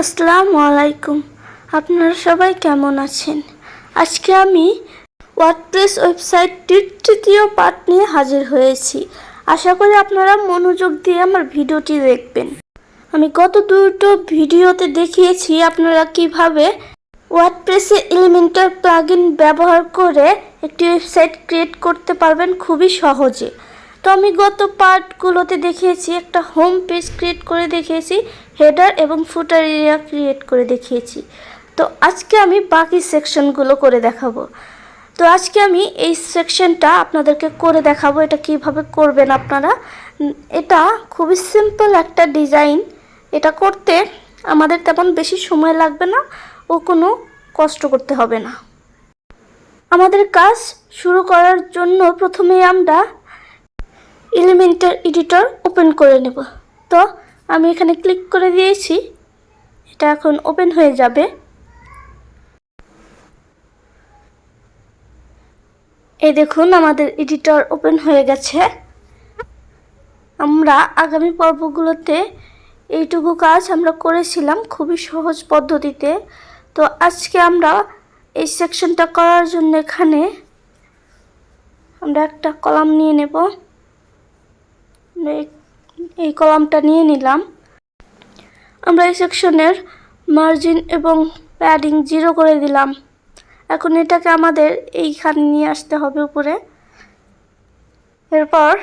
আসসালামু আলাইকুম আপনারা সবাই কেমন আছেন? আজকে আমি ওয়ার্ডপ্রেস ওয়েবসাইটটির তৃতীয় পার্ট নিয়ে হাজির হয়েছি। আশা করি আপনারা মনোযোগ দিয়ে আমার ভিডিওটি দেখবেন। আমি গত দুটো ভিডিওতে দেখিয়েছি আপনারা কীভাবে ওয়ার্ডপ্রেসে এলিমেন্টার প্লাগইন ব্যবহার করে একটি ওয়েবসাইট ক্রিয়েট করতে পারবেন খুবই সহজে। তো আমি গত পার্টগুলোতে দেখিয়েছি, একটা হোম পেজ ক্রিয়েট করে দেখিয়েছি হেডার এবং ফুটার এরিয়া ক্রিয়েট করে দেখিয়েছি। তো আজকে আমি বাকি সেকশনগুলো করে দেখাবো। তো আজকে আমি এই সেকশনটা আপনাদেরকে করে দেখাবো, এটা কীভাবে করবেন আপনারা। এটা খুবই সিম্পল একটা ডিজাইন এটা করতে আমাদের তেমন বেশি সময় লাগবে না ও কোনো কষ্ট করতে হবে না। আমাদের কাজ শুরু করার জন্য প্রথমেই আমরা এলিমেন্টার এডিটর ওপেন করে নেব। তো আমি এখানে ক্লিক করে দিয়েছি। এটা এখন ওপেন হয়ে যাবে। এই দেখুন, আমাদের এডিটর ওপেন হয়ে গেছে। আমরা আগামী পর্বগুলোতে এইটুকু কাজ আমরা করেছিলাম খুবই সহজ পদ্ধতিতে। তো আজকে আমরা এই সেকশনটা করার জন্য এখানে আমরা একটা কলাম নিয়ে নেব। এই- কলামটা নিয়ে নিলাম। আমরা এই সেকশনের মার্জিন এবং প্যাডিং জিরো করে দিলাম। এখন এটাকে আমাদের এইখানে নিয়ে আসতে হবে উপরে। এরপর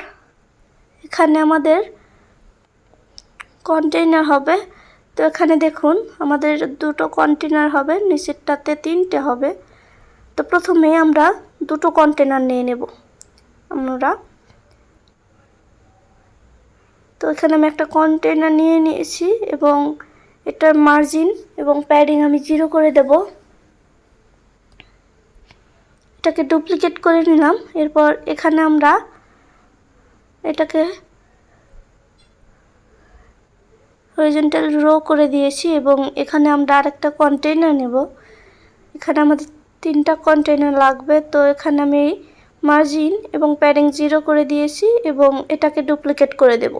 এখানে আমাদের কন্টেইনার হবে। তো এখানে দেখুন, আমাদের দুটো কন্টেনার হবে, নিচেরটাতে তিনটে হবে। তো প্রথমে আমরা দুটো কন্টেনার নিয়ে নেব। আমরা তো এখানে আমি একটা কন্টেনার নিয়ে নিয়েছি এবং এটার মার্জিন এবং প্যাডিং আমি জিরো করে দেব। এটাকে ডুপ্লিকেট করে নিলাম। এরপর এখানে আমরা এটাকে হরিজেন্টাল রো করে দিয়েছি এবং এখানে আমরা আরেকটা কন্টেইনার নেব। এখানে আমাদের তিনটা কন্টেইনার লাগবে। তো এখানে আমি মার্জিন এবং প্যাডিং জিরো করে দিয়েছি এবং এটাকে ডুপ্লিকেট করে দেব।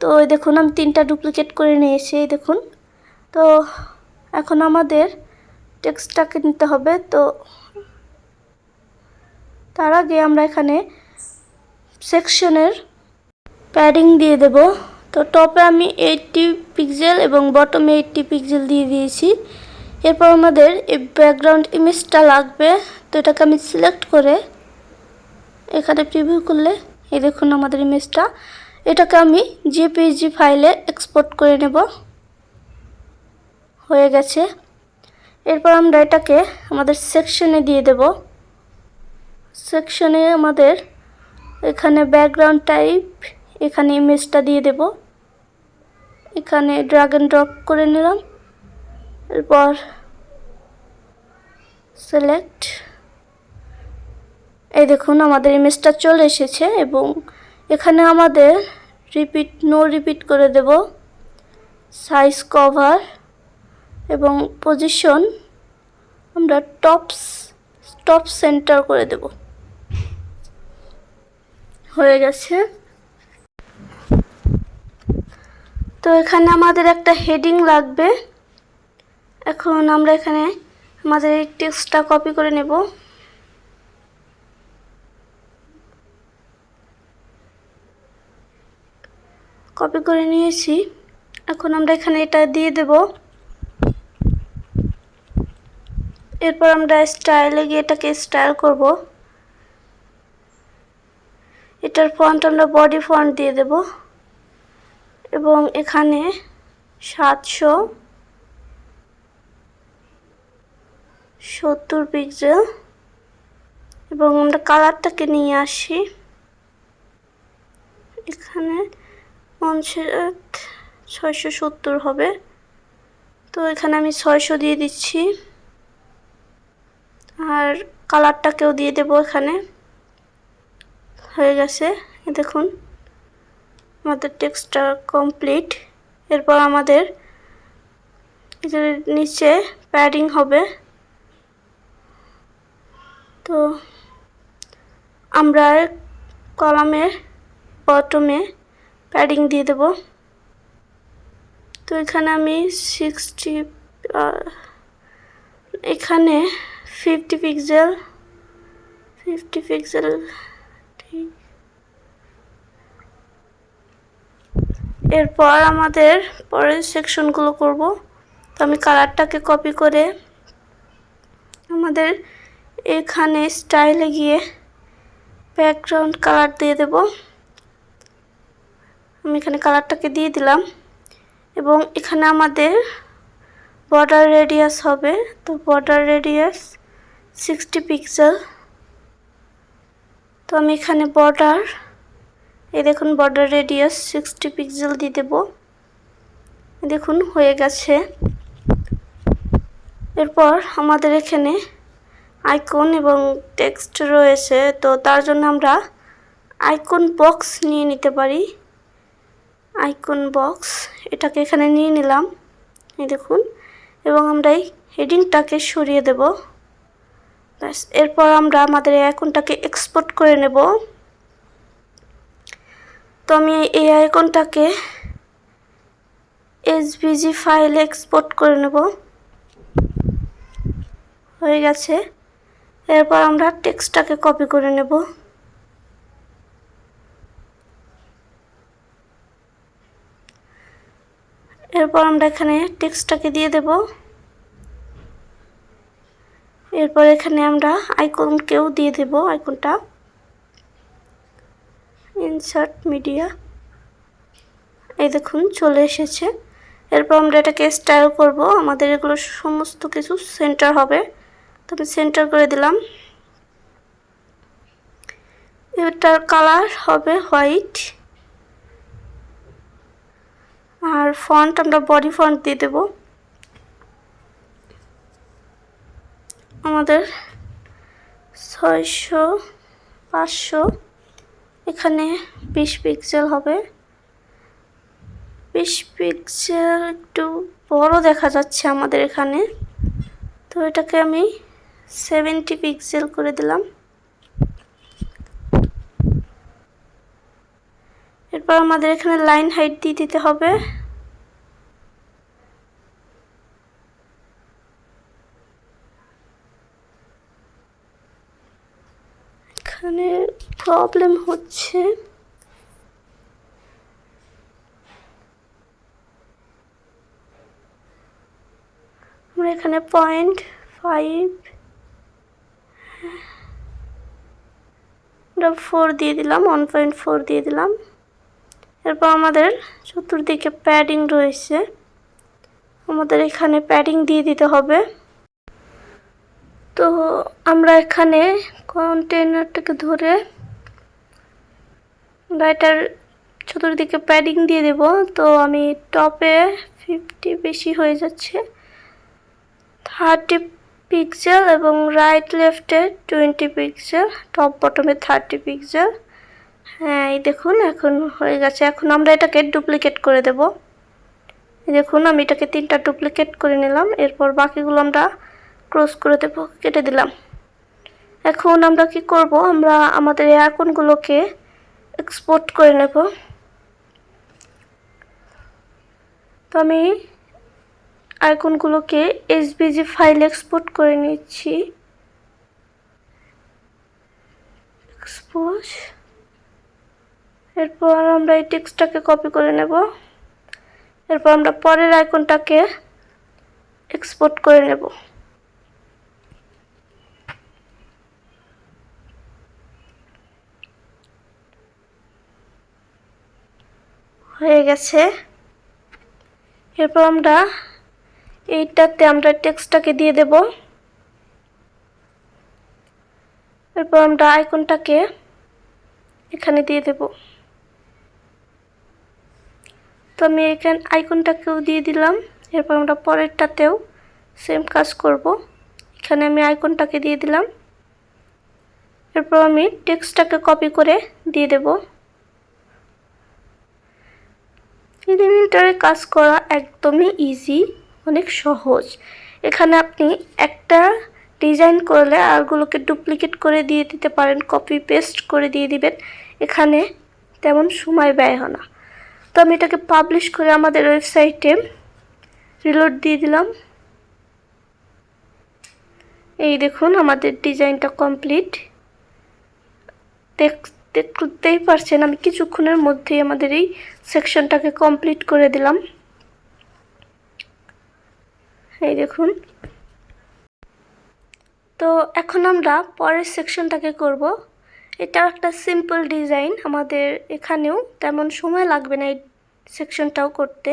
তো এই দেখুন, আমি তিনটা ডুপ্লিকেট করে নিয়েছি, এই দেখুন। তো এখন আমাদের টেক্সটটাকে নিতে হবে, তো তার আগে আমরা এখানে সেকশনের প্যাডিং দিয়ে দেব। তো টপে আমি এইটটি পিক্সেল এবং বটমে এইটটি পিক্সেল দিয়ে দিয়েছি। এরপর আমাদের এই ব্যাকগ্রাউন্ড ইমেজটা লাগবে, তো এটাকে আমি সিলেক্ট করে এখানে প্রিভিউ করলে, এই দেখুন আমাদের ইমেজটা এটাকে আমি জেপিজি ফাইলে এক্সপোর্ট করে নেব। হয়ে গেছে। এরপর আমরা এটাকে আমাদের সেকশনে দিয়ে দেব। সেকশনে আমাদের এখানে ব্যাকগ্রাউন্ড টাইপ এখানে ইমেজটা দিয়ে দেব। এখানে ড্রাগ অ্যান্ড ড্রপ করে নিলাম। এরপর সিলেক্ট এই দেখুন, আমাদের ইমেজটা চলে এসেছে এবং এখানে আমাদের রিপিট নো রিপিট করে দেব। সাইজ কভার এবং পজিশন আমরা টপস টপ সেন্টার করে দেব। হয়ে গেছে। তো এখানে আমাদের একটা হেডিং লাগবে। এখন আমরা এখানে আমাদের এই টেক্সটটা কপি করে নেব। কপি করে নিয়েছি। এখন আমরা এখানে এটা দিয়ে দেব। এরপর আমরা স্টাইলে গিয়ে এটাকে স্টাইল করব। এটার ফন্ট আমরা বডি ফন্ট দিয়ে দেব। এবং এখানে সাতশো সত্তর পিক্সেল এবং আমরা কালারটাকে নিয়ে আসি। এখানে পঞ্চাশ, ছয়শো সত্তর হবে। তো এখানে আমি ছয়শো দিয়ে দিচ্ছি। আর কালারটাকেও দিয়ে দেবো এখানে। হয়ে গেছে দেখুন। আমাদের টেক্সটটা কমপ্লিট। এরপর আমাদের নিচে প্যাডিং হবে। তো আমরা কলামের বটমে প্যাডিং দিয়ে দেব। তো এখানে আমি সিক্সটি এখানে ফিফটি পিক্সেল ফিফটি পিক্সেল এরপর আমাদের পরের সেকশনগুলো করব। তো আমি কালারটাকে কপি করে আমাদের এখানে স্টাইলে গিয়ে ব্যাকগ্রাউন্ড কালার দিয়ে দেব। আমি এখানে কালারটাকে দিয়ে দিলাম। এবং এখানে আমাদের বর্ডার রেডিয়াস হবে। তো বর্ডার রেডিয়াস সিক্সটি পিক্সেল। তো আমি এখানে বর্ডার, এই দেখুন বর্ডার রেডিয়াস সিক্সটি পিক্সেল দিয়ে দেব। দেখুন, হয়ে গেছে। এরপর আমাদের এখানে আইকন এবং টেক্সট রয়েছে। তো তার জন্য আমরা আইকন বক্স নিয়ে নিতে পারি। আইকন বক্স, এটাকে এখানে নিয়ে নিলাম, এই দেখুন, এবং আমরা এই হেডিংটাকে সরিয়ে দেব। ব্যাস, এরপর আমরা আমাদের আইকনটাকে এক্সপোর্ট করে নেব। তো আমি এই আইকনটাকে এসবিজি ফাইলে এক্সপোর্ট করে নেব। হয়ে গেছে। এরপর আমরা টেক্সটটাকে কপি করে নেব। এরপর আমরা এখানে টেক্সটটাকে দিয়ে দেব। এরপর এখানে আমরা আইকনকেও দিয়ে দেব, আইকনটা। Insert media. এই দেখুন, চলে এসেছে। এরপর আমরা এটাকে স্টাইল করব। আমাদের এগুলো সমস্ত কিছু সেন্টার হবে। তো আমি সেন্টার করে দিলাম। এটার কালার হবে হোয়াইট। আর ফন্ট আমরা বডি ফন্ট দিয়ে দেব। আমাদের ছয়শো, পাঁচশো, এখানে বিশ পিক্সেল হবে। বিশ পিক্সেল একটু বড় দেখা যাচ্ছে আমাদের এখানে। তো এটাকে আমি সেভেন্টি পিক্সেল করে দিলাম। এরপর আমাদের এখানে লাইন হাইট দিয়ে দিতে হবে। এখানে প্রবলেম হচ্ছে। আমরা এখানে পয়েন্ট ফাইভ ফোর দিয়ে দিলাম ওয়ান পয়েন্ট ফোর দিয়ে দিলাম। এরপর আমাদের চতুর্দিকে প্যাডিং রয়েছে। আমাদের এখানে প্যাডিং দিয়ে দিতে হবে। তো আমরা এখানে কন্টেনারটাকে ধরে রাইটার চতুর্দিকে প্যাডিং দিয়ে দেব। তো আমি টপে ফিফটি বেশি হয়ে যাচ্ছে। থার্টি পিক্সেল এবং রাইট লেফটে টোয়েন্টি পিক্সেল, টপ বটমে থার্টি পিক্সেল। হ্যাঁ এই দেখুন, এখন হয়ে গেছে। এখন আমরা এটাকে ডুপ্লিকেট করে দেব। দেখুন, আমি এটাকে তিনটা ডুপ্লিকেট করে নিলাম। এরপর বাকিগুলো আমরা ক্রস করে দেব, কেটে দিলাম। এখন আমরা কি করব? আমরা আমাদের এই আইকনগুলোকে এক্সপোর্ট করে নেব। তো আমি আইকনগুলোকে এসবিজি ফাইল এক্সপোর্ট করে নিচ্ছি। এক্সপোজ এরপর আমরা এই টেক্সটটাকে কপি করে নেব। এরপর আমরা পরের আইকনটাকে এক্সপোর্ট করে নেব। হয়ে গেছে। এরপর আমরা এইটাতে আমরা টেক্সটটাকে দিয়ে দেব। এরপর আমরা আইকনটাকে এখানে দিয়ে দেব। তো আমি এখানে আইকনটাকেও দিয়ে দিলাম। এরপর আমরা পরেরটাতেও সেম কাজ করব। এখানে আমি আইকনটাকে দিয়ে দিলাম। এরপর আমি টেক্সটটাকে কপি করে দিয়ে দেব। এলিমেন্টারে কাজ করা একদমই ইজি অনেক সহজ। এখানে আপনি একটা ডিজাইন করলে আরগুলোকে ডুপ্লিকেট করে দিয়ে দিতে পারেন কপি পেস্ট করে দিয়ে দিবেন। এখানে তেমন সময় ব্যয় হয় না। তো আমি এটাকে পাবলিশ করে আমাদের ওয়েবসাইটে রিলোড দিয়ে দিলাম। এই দেখুন, আমাদের ডিজাইনটা কমপ্লিট দেখতেই পারছেন, আমি কিছুক্ষণের মধ্যেই আমাদের এই সেকশনটাকে কমপ্লিট করে দিলাম। এই দেখুন। তো এখন আমরা পরের সেকশনটাকে করব। এটা একটা সিম্পল ডিজাইন আমাদের এখানেও, তেমন সময় লাগবে না এই সেকশনটাও করতে।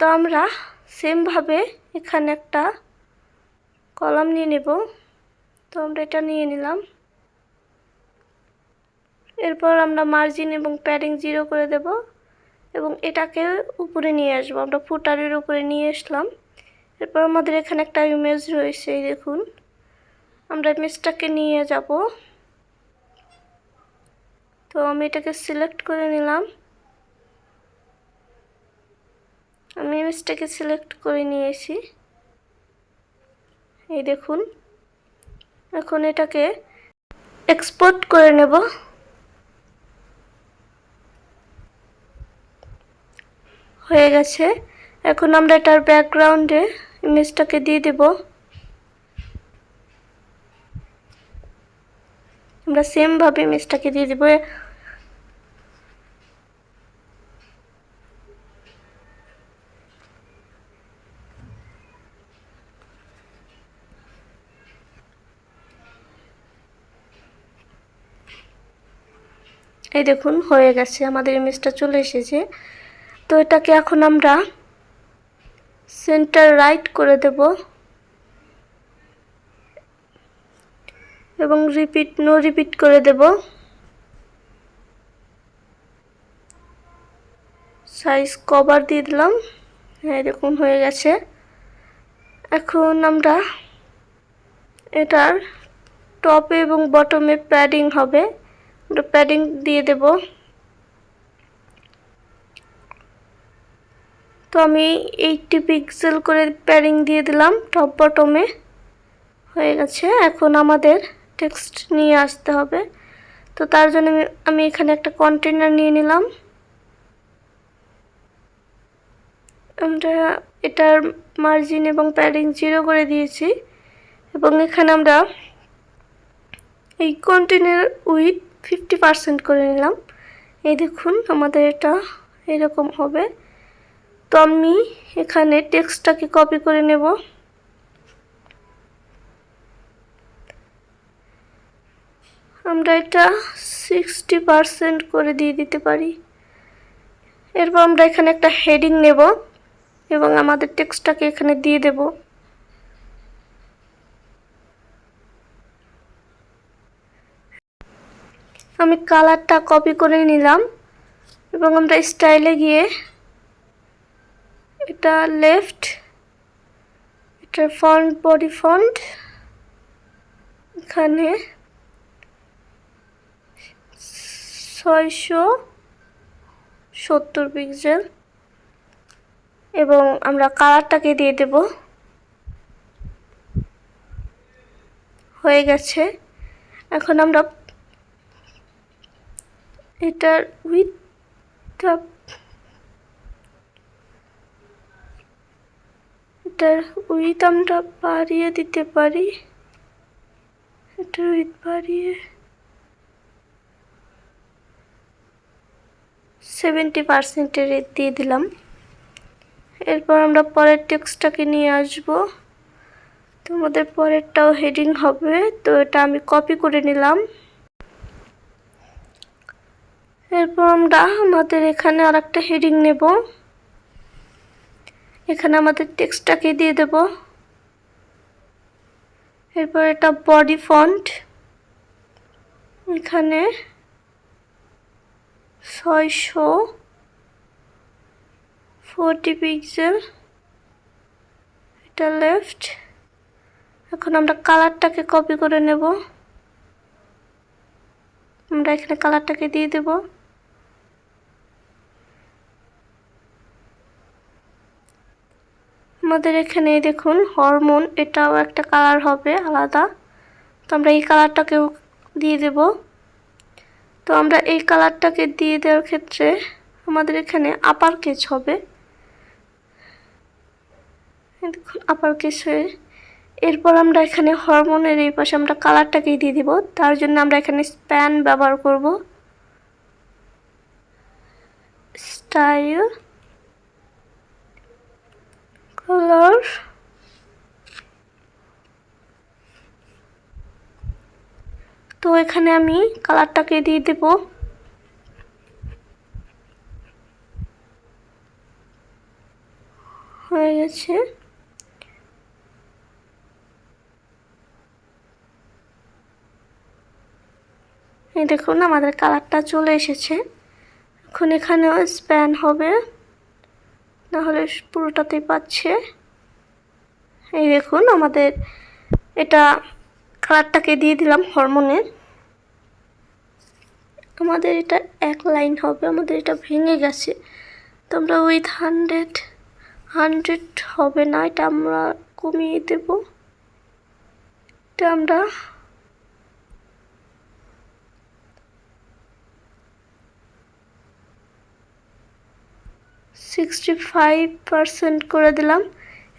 তো আমরা সেমভাবে এখানে একটা কলাম নিয়ে নেব। তো আমরা এটা নিয়ে নিলাম। এরপর আমরা মার্জিন এবং প্যাডিং জিরো করে দেব এবং এটাকে উপরে নিয়ে আসব। আমরা ফুটারের উপরে নিয়ে আসলাম। এরপর আমাদের এখানে একটা ইমেজ রয়েছে দেখুন। আমরা ইমেজটাকে নিয়ে যাব। তো আমি এটাকে সিলেক্ট করে নিলাম। আমি ইমেজটাকে সিলেক্ট করে নিয়েছি। এই দেখুন, এখন এটাকে এক্সপোর্ট করে নেব। হয়ে গেছে। এখন আমরা এটার ব্যাকগ্রাউন্ডে ইমেজটাকে দিয়ে দেব। আমরা সেমভাবে ইমেজটাকে দিয়ে দেবো। এই দেখুন, হয়ে গেছে। আমাদের ইমেজটা চলে এসেছে। তো এটাকে এখন আমরা সেন্টার রাইট করে দেব। এবং রিপিট নো রিপিট করে দেব। সাইজ কভার দিয়ে দিলাম। হ্যাঁ দেখুন, হয়ে গেছে। এখন আমরা এটার টপে এবং বটমে প্যাডিং হবে। আমরা প্যাডিং দিয়ে দেব। তো আমি এইটটি পিক্সেল করে প্যাডিং দিয়ে দিলাম টপ বটমে হয়ে গেছে, এখন আমাদের টেক্সট নিয়ে আসতে হবে। তো তার জন্য আমি এখানে একটা কন্টেনার নিয়ে নিলাম। আমরা এটার মার্জিন এবং প্যাডিং জিরো করে দিয়েছি। এবং এখানে আমরা এই কন্টেনার উইথ ফিফটি পারসেন্ট করে নিলাম। এই দেখুন আমাদের এটা এরকম হবে। তো আমি এখানে টেক্সটটাকে কপি করে নেব। আমরা এটা সিক্সটি পারসেন্ট করে দিয়ে দিতে পারি। এরপর আমরা এখানে একটা হেডিং নেব এবং আমাদের টেক্সটটাকে এখানে দিয়ে দেবো। আমি কালারটা কপি করে নিলাম এবং আমরা স্টাইলে গিয়ে এটা লেফট এটা ফন্ট বডি ফন্ট এখানে ছয়শো সত্তর পিক্সেল এবং আমরা কালারটাকে দিয়ে দেব। হয়ে গেছে। এখন আমরা এটার উইথটা এটার উইথ আমরা বাড়িয়ে দিতে পারি। এটার উইথ বাড়িয়ে সেভেন্টি পার্সেন্টের রেট দিয়ে দিলাম। এরপর আমরা পরের টেক্সটটাকে নিয়ে আসব। তোমাদের পরেরটাও হেডিং হবে, তো এটা আমি কপি করে নিলাম। এরপর আমরা আমাদের এখানে আর একটা হেডিং নেব। এখানে আমাদের টেক্সটটাকে দিয়ে দেব। এরপর এটা বডি ফন্ট এখানে ছয়শো ফোরটি পিক্সেল এটা লেফট এখন আমরা কালারটাকে কপি করে নেব। আমরা এখানে কালারটাকে দিয়ে দেবো। আমাদের এখানে দেখুন হরমোন এটাও একটা কালার হবে আলাদা। তো আমরা এই কালারটাকেও দিয়ে দেব। তো আমরা এই কালারটাকে দিয়ে দেওয়ার ক্ষেত্রে আমাদের এখানে আপার কেচ হবে। দেখুন আপার কেস হয়ে এরপর আমরা এখানে হরমোনের এই পাশে আমরা কালারটাকেই দিয়ে দিব। তার জন্য আমরা এখানে স্প্যান ব্যবহার করব। স্টাইল কালার তো এখানে আমি কালারটাকে দিয়ে দেব। হয়ে গেছে। এই দেখুন, আমাদের কালারটা চলে এসেছে। এখন এখানেও স্প্যান হবে। নাহলে পুরোটাতেই পাচ্ছে। এই দেখুন আমাদের এটা কালারটাকে দিয়ে দিলাম হরমোনের আমাদের এটা এক লাইন হবে, আমাদের এটা ভেঙে গেছে। তো আমরা উইথ হান্ড্রেড হান্ড্রেড হবে না, এটা আমরা কমিয়ে দেব। এটা আমরা সিক্সটি ফাইভ পারসেন্ট করে দিলাম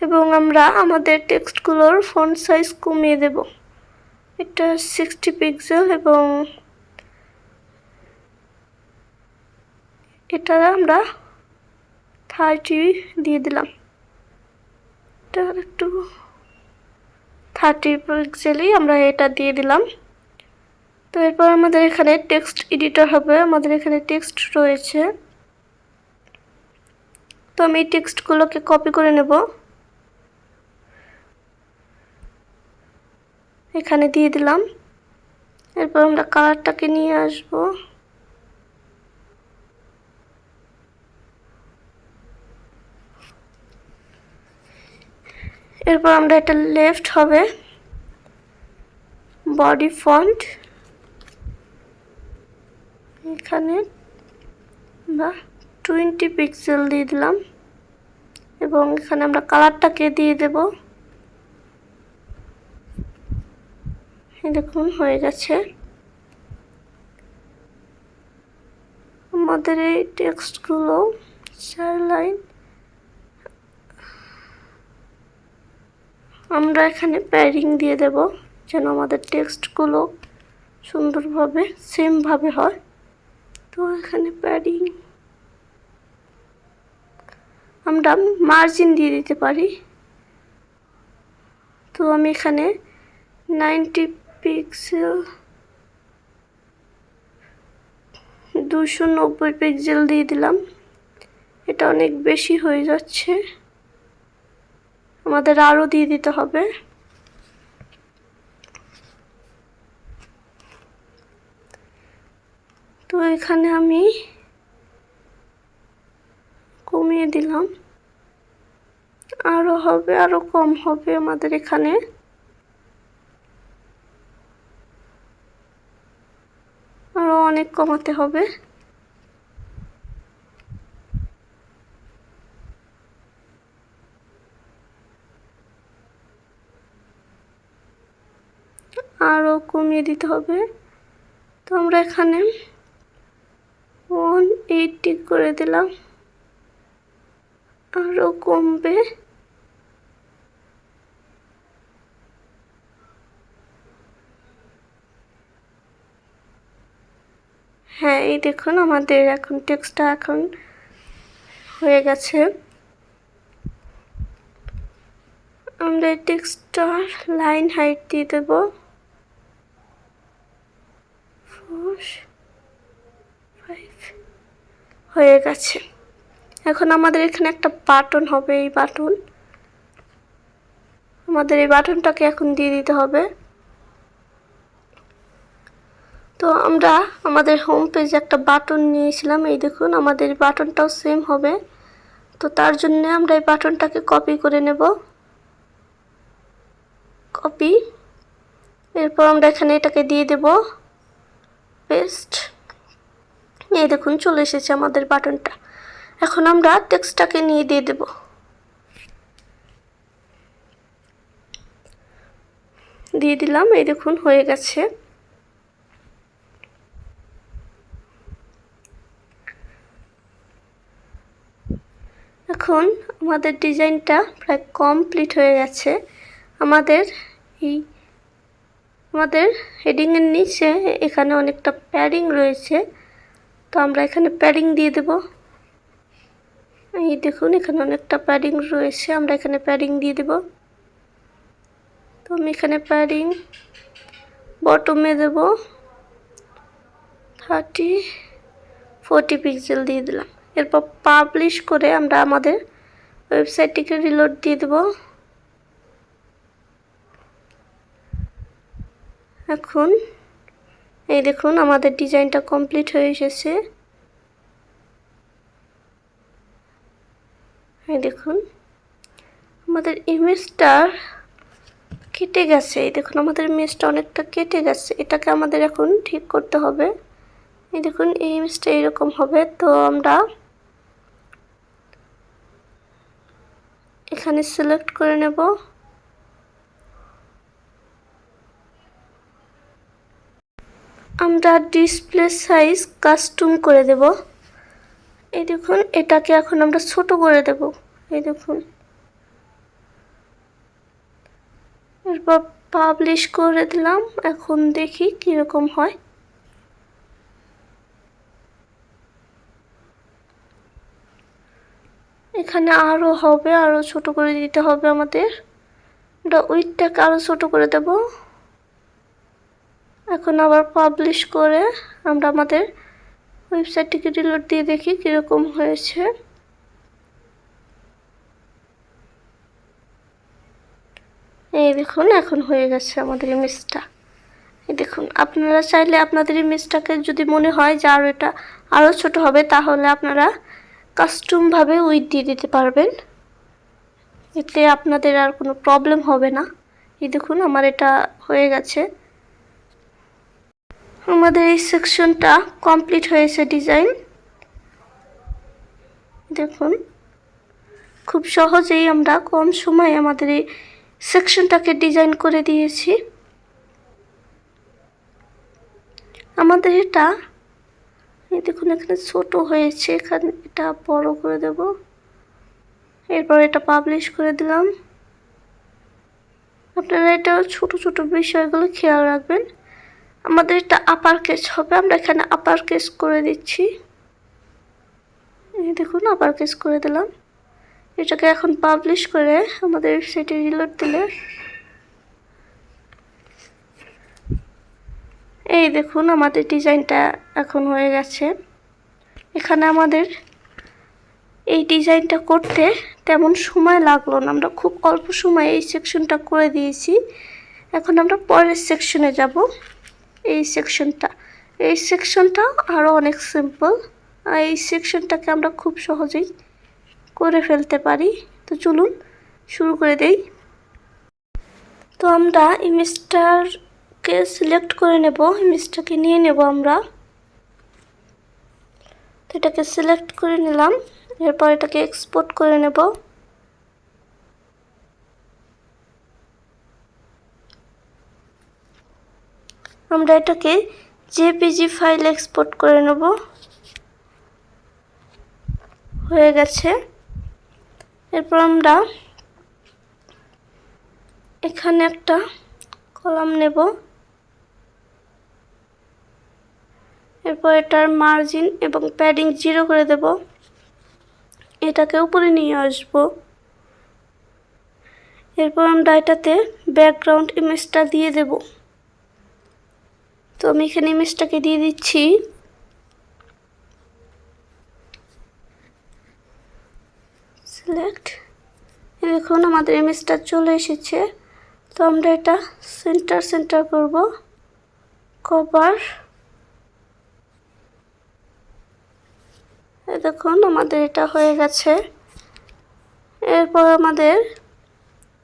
এবং আমরা আমাদের টেক্সটগুলোর ফন্ট সাইজ কমিয়ে দেব। এটা সিক্সটি পিক্সেল এবং এটা আমরা থার্টি দিয়ে দিলাম। এটা একটু থার্টি পিক্সেলই আমরা এটা দিয়ে দিলাম। তো এরপর আমাদের এখানে টেক্সট এডিটর হবে, আমাদের এখানে টেক্সট রয়েছে। তো আমি এই টেক্সটগুলোকে কপি করে নেব। এখানে দিয়ে দিলাম। এরপর আমরা কালারটাকে নিয়ে আসব। এরপর আমরা এটা লেফট হবে। বডি ফন্ট এখানে বা টোয়েন্টি পিক্সেল দিয়ে দিলাম। এবং এখানে আমরা কালারটাকে দিয়ে দেব। দেখুন, হয়ে গেছে। আমাদের এই টেক্সটগুলো চার লাইন আমরা এখানে প্যারিং দিয়ে দেব, যেন আমাদের টেক্সটগুলো সুন্দরভাবে সেমভাবে হয়। তো এখানে প্যাডিং আমরা মার্জিন দিয়ে দিতে পারি। তো আমি এখানে নাইনটি পিক্সেল দুশো নব্বই পিক্সেল দিয়ে দিলাম। এটা অনেক বেশি হয়ে যাচ্ছে। আমাদের আরও দিয়ে দিতে হবে। তো এখানে আমি কমিয়ে দিলাম। আরও হবে আরও কম হবে আমাদের এখানে। আরও অনেক কমাতে হবে। আরও কমিয়ে দিতে হবে। তো আমরা এখানে ওয়ান এইটটি করে দিলাম। আরও কমবে। হ্যাঁ এই দেখুন আমাদের এখন টেক্সটটা এখন হয়ে গেছে। আমরা এই টেক্সটটার লাইন হাইট দিয়ে দেব। ফাইভ হয়ে গেছে। এখন আমাদের এখানে একটা বাটন হবে এই বাটন। আমাদের এই বাটনটাকে এখন দিয়ে দিতে হবে। তো আমরা আমাদের হোম পেজে একটা বাটন নিয়েছিলাম, এই দেখুন আমাদের বাটনটাও সেম হবে। তো তার জন্য আমরা এই বাটনটাকে কপি করে নেব। কপি এরপর আমরা এখানে এটাকে দিয়ে দেব। পেস্ট এই দেখুন চলে এসেছে আমাদের বাটনটা। এখন আমরা টেক্সটটাকে নিয়ে দিয়ে দেব। দিয়ে দিলাম, এই দেখুন, হয়ে গেছে। এখন আমাদের ডিজাইনটা প্রায় কমপ্লিট হয়ে গেছে। আমাদের এই আমাদের হেডিংয়ের নিচে এখানে অনেকটা প্যাডিং রয়েছে। তো আমরা এখানে প্যাডিং দিয়ে দেব। এই দেখুন, এখানে অনেকটা প্যাডিং রয়েছে। আমরা এখানে প্যাডিং দিয়ে দেব। তো আমি এখানে প্যাডিং বটমে দেব। থার্টি ফোরটি পিক্সেল দিয়ে দিলাম। এরপর পাবলিশ করে আমরা আমাদের ওয়েবসাইটটিকে রিলোড দিয়ে দেব। এখন, এই দেখুন, আমাদের ডিজাইনটা কমপ্লিট হয়ে এসেছে। এই দেখুন, আমাদের ইমেজটা কেটে গেছে। এই দেখুন, আমাদের ইমেজটা অনেকটা কেটে গেছে। এটাকে আমাদের এখন ঠিক করতে হবে। এই দেখুন, এই ইমেজটা এরকম হবে। তো আমরা এখানে সিলেক্ট করে নেব। আমরা ডিসপ্লে সাইজ কাস্টম করে দেব। এই দেখুন, এটাকে এখন আমরা ছোট করে দেব। এই দেখুন। এরপর পাবলিশ করে দিলাম। এখন দেখি কীরকম হয়। এখানে আরও হবে আরও ছোট করে দিতে হবে আমাদের। আমরা উইথটাকে আরও ছোট করে দেব। এখন আবার পাবলিশ করে আমরা আমাদের ওয়েবসাইটটিকে ডিলোড দিয়ে দেখি কীরকম হয়েছে। এই দেখুন, এখন হয়ে গেছে আমাদের ইমেজটা এই দেখুন, আপনারা চাইলে আপনাদের ইমেজটাকে যদি মনে হয় যে আরও এটা আরও ছোট হবে, তাহলে আপনারা কাস্টমভাবে উইথ দিয়ে দিতে পারবেন। এতে আপনাদের আর কোনো প্রবলেম হবে না। এই দেখুন, আমার এটা হয়ে গেছে। আমাদের এই সেকশনটা কমপ্লিট হয়েছে ডিজাইন দেখুন, খুব সহজেই আমরা কম সময়ে আমাদের এই সেকশনটাকে ডিজাইন করে দিয়েছি। আমাদের এটা দেখুন, এখানে ছোট হয়েছে, এখানে এটা বড় করে দেব। এরপর এটা পাবলিশ করে দিলাম। আপনারা এটা ছোট ছোট বিষয়গুলো খেয়াল রাখবেন। আমাদের এটা আপার কেস হবে। আমরা এখানে আপার কেস করে দিচ্ছি। এই দেখুন আপার কেস করে দিলাম। এটাকে এখন পাবলিশ করে আমাদের ওয়েবসাইটে রিলোড দিলে। এই দেখুন, আমাদের ডিজাইনটা এখন হয়ে গেছে। এখানে আমাদের এই ডিজাইনটা করতে তেমন সময় লাগল না। আমরা খুব অল্প সময়ে এই সেকশনটা করে দিয়েছি। এখন আমরা পরের সেকশনে যাব। এই সেকশনটা এই সেকশনটা আরও অনেক সিম্পল এই সেকশনটাকে আমরা খুব সহজেই করে ফেলতে পারি। তো চলুন, শুরু করে দেই। তো আমরা ইমেজটারকে সিলেক্ট করে নেব। ইমেজটাকে নিয়ে নেব আমরা। তো এটাকে সিলেক্ট করে নিলাম। এরপর এটাকে এক্সপোর্ট করে নেব। আমরা এটাকে জেপিজি ফাইল এক্সপোর্ট করে নেব। হয়ে গেছে। এরপর আমরা এখানে একটা কলাম নেব। এরপর এটার মার্জিন এবং প্যাডিং জিরো করে দেব। এটাকে উপরে নিয়ে আসব। এরপর আমরা এটাতে ব্যাকগ্রাউন্ড ইমেজটা দিয়ে দেব। তো আমি এখানে ইমেজটাকে দিয়ে দিচ্ছি। সিলেক্ট দেখুন, আমাদের ইমেজটা চলে এসেছে। তো আমরা এটা সেন্টার সেন্টার করব। কভার দেখুন, আমাদের এটা হয়ে গেছে। এরপর আমাদের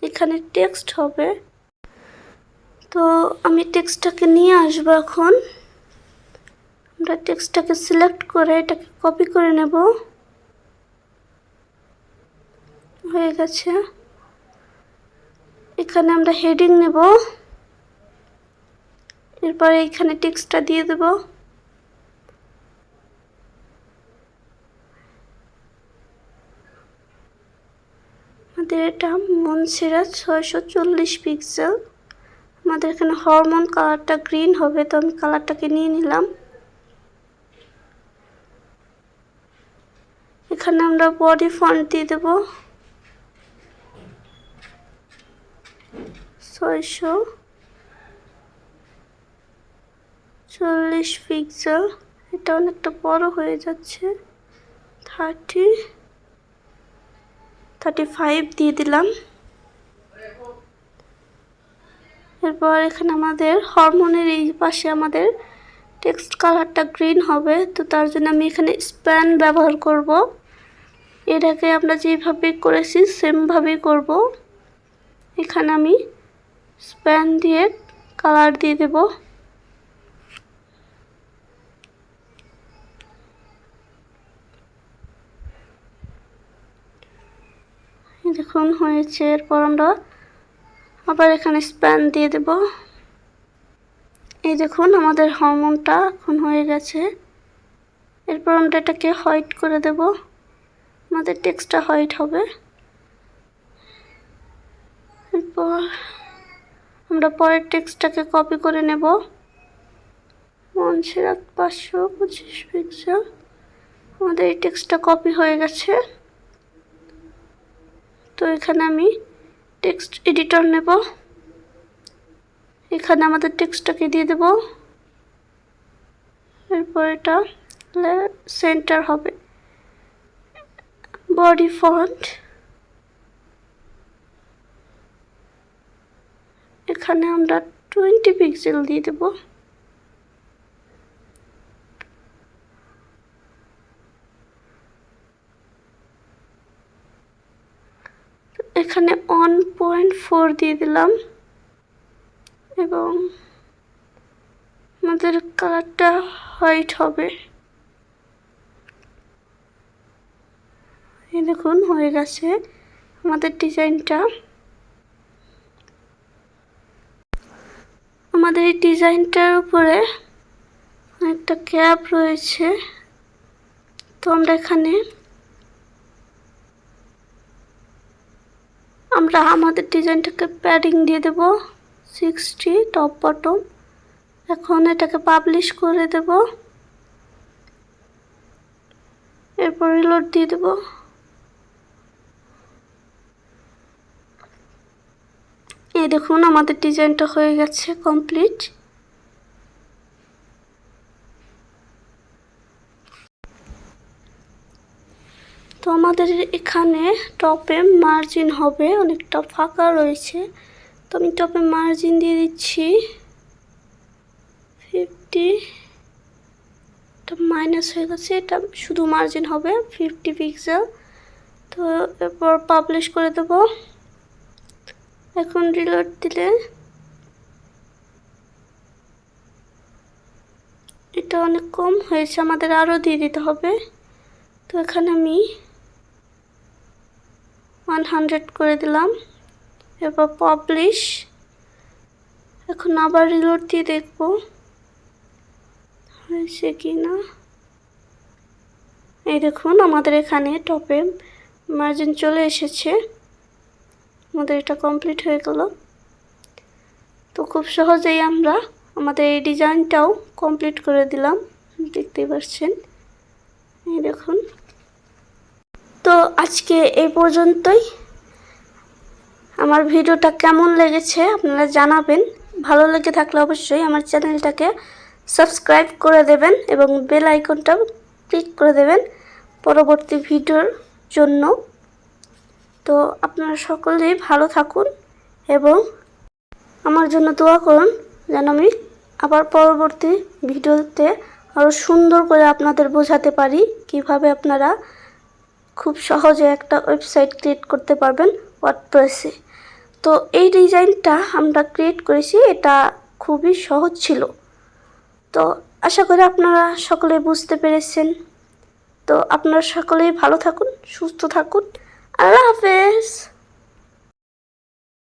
এখানে টেক্সট হবে। তো আমি টেক্সটটাকে নিয়ে আসব এখন। আমরা টেক্সটটাকে সিলেক্ট করে এটাকে কপি করে নেব। হয়ে গেছে। এখানে আমরা হেডিং নেব। এরপরে এখানে টেক্সটটা দিয়ে দেব। আমাদের এটা মনসেরা ছয়শো চল্লিশ পিক্সেল আমাদের এখানে হরমোন কালারটা গ্রিন হবে, তো আমি কালারটাকে নিয়ে নিলাম। এখানে আমরা বডি ফন্ট দিয়ে দেব। ছয়শো চল্লিশ পিক্সেল। এটা অনেকটা বড় হয়ে যাচ্ছে। থার্টি থার্টি ফাইভ দিয়ে দিলাম। এরপর এখানে আমাদের হরমোনের এই পাশে আমাদের টেক্সট কালারটা গ্রিন হবে, তো তার জন্য আমি এখানে স্প্যান ব্যবহার করব। এটাকে আমরা যেভাবে করেছি, সেমভাবেই করব। এখানে আমি স্প্যান দিয়ে কালার দিয়ে দেব। দেখুন, হয়েছে। এরপর আমরা আবার এখানে স্প্যান দিয়ে দেব। এই দেখুন, আমাদের হরমোনটা এখন হয়ে গেছে। এরপর আমরা এটাকে হোয়াইট করে দেব। আমাদের টেক্সটটা হোয়াইট হবে। এরপর আমরা পরের টেক্সটটাকে কপি করে নেব। মনসেরাত পাঁচশো পঁচিশ পিক্সেল আমাদের এই টেক্সটটা কপি হয়ে গেছে। তো এখানে আমি টেক্সট এডিটর নেব। এখানে আমাদের টেক্সটটাকে দিয়ে দেব। এরপর এটা সেন্টার হবে। বডি ফন্ট এখানে আমরা টোয়েন্টি পিক্সেল দিয়ে দেব। এখানে ওয়ান পয়েন্ট ফোর দিয়ে দিলাম এবং আমাদের কালারটা হোয়াইট হবে। এই দেখুন, হয়ে গেছে আমাদের ডিজাইনটা। আমাদের এই ডিজাইনটার উপরে অনেকটা ক্যাপ রয়েছে। তো আমরা এখানে আমরা আমাদের ডিজাইনটাকে প্যাডিং দিয়ে দেব সিক্সটি টপ বটম এখন এটাকে পাবলিশ করে দেব। এরপর রিলোড দিয়ে দেব। এই দেখুন, আমাদের ডিজাইনটা হয়ে গেছে কমপ্লিট তো আমাদের এখানে টপে মার্জিন হবে, অনেকটা ফাঁকা রয়েছে। তো আমি টপে মার্জিন দিয়ে দিচ্ছি ফিফটি এটা মাইনাস হয়ে গেছে, এটা শুধু মার্জিন হবে ফিফটি পিক্সেল তো এরপর পাবলিশ করে দেব। এখন রিলোড দিলে এটা অনেক কম হয়েছে, আমাদের আরও দিয়ে দিতে হবে। তো এখানে আমি ওয়ান হান্ড্রেড করে দিলাম। এরপর পাবলিশ এখন আবার রিলোড দিয়ে দেখব। হয়েছে কি না এই দেখুন, আমাদের এখানে টপে মার্জিন চলে এসেছে। আমাদের এটা কমপ্লিট হয়ে গেল। তো খুব সহজেই আমরা আমাদের এই ডিজাইনটাও কমপ্লিট করে দিলাম। দেখতেই পাচ্ছেন। এই দেখুন। তো আজকে এই পর্যন্তই। আমার ভিডিওটা কেমন লেগেছে আপনারা জানাবেন। ভালো লেগে থাকলে অবশ্যই আমার চ্যানেলটাকে সাবস্ক্রাইব করে দেবেন এবং বেল আইকনটা ক্লিক করে দেবেন পরবর্তী ভিডিওর জন্য। তো আপনারা সকলেই ভালো থাকুন এবং আমার জন্য দোয়া করুন যেন আমি আবার পরবর্তী ভিডিওতে আরও সুন্দর করে আপনাদের বোঝাতে পারি কীভাবে আপনারা খুব সহজে একটা ওয়েবসাইট ক্রিয়েট করতে পারবেন ওয়ার্ডপ্রেসে তো এই ডিজাইনটা আমরা ক্রিয়েট করেছি, এটা খুবই সহজ ছিল। তো আশা করি আপনারা সকলে বুঝতে পেরেছেন। তো আপনারা সকলেই ভালো থাকুন, সুস্থ থাকুন। আল্লাহ হাফেজ!